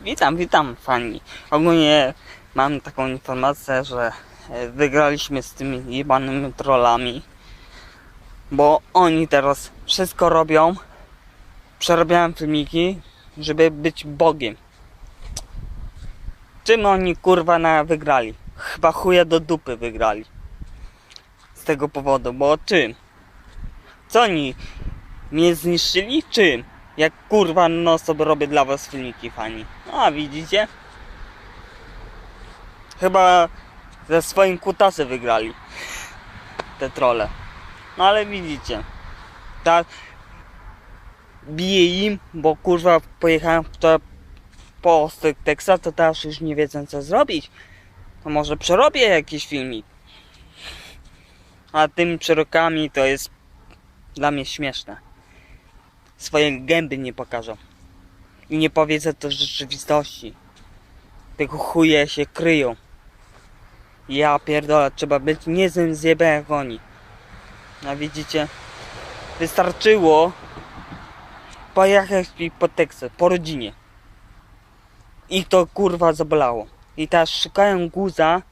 Witam, witam fani. Ogólnie mam taką informację, że e, wygraliśmy z tymi jebanymi trollami. Bo oni teraz wszystko robią. Przerabiałem filmiki, żeby być Bogiem. Czym oni kurwa na wygrali? Chyba chuja do dupy wygrali. Z tego powodu, bo czym? Co oni mnie zniszczyli? Czym? Jak kurwa no sobie robię dla was filmiki fani. No a widzicie? Chyba ze swoim kutasem wygrali te trole. No ale widzicie. Tak bije im, bo kurwa pojechałem to po Teksa, to teraz już nie wiedzą co zrobić. To może przerobię jakiś filmik. A tymi przerokami to jest dla mnie śmieszne swoje gęby nie pokażą. I nie powiedzą to rzeczywistości. Tylko chuje się kryją. Ja pierdolę, trzeba być niezłym zjebem jak oni. A widzicie? Wystarczyło pojechać po Teksas, po rodzinie. I to kurwa zabolało. I teraz szukają guza,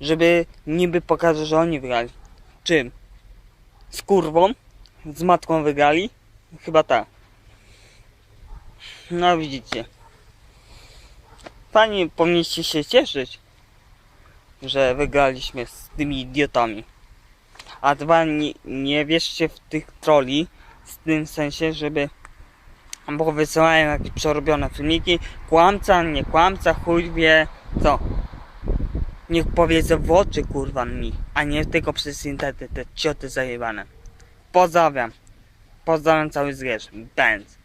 żeby niby pokazać, że oni wygrali. Czym? Z kurwą? Z matką wygrali? Chyba tak. No widzicie. Pani powinniście się cieszyć, że wygraliśmy z tymi idiotami. A dwa, nie, nie wierzcie w tych troli, w tym sensie, żeby bo wysyłają jakieś przerobione filmiki. Kłamca, nie kłamca, chuj wie, co. Niech powiedzą w oczy kurwa mi, a nie tylko przez internet te cioty zajebane. Pozdrawiam. Pozdrawiam cały zwierz. Będz.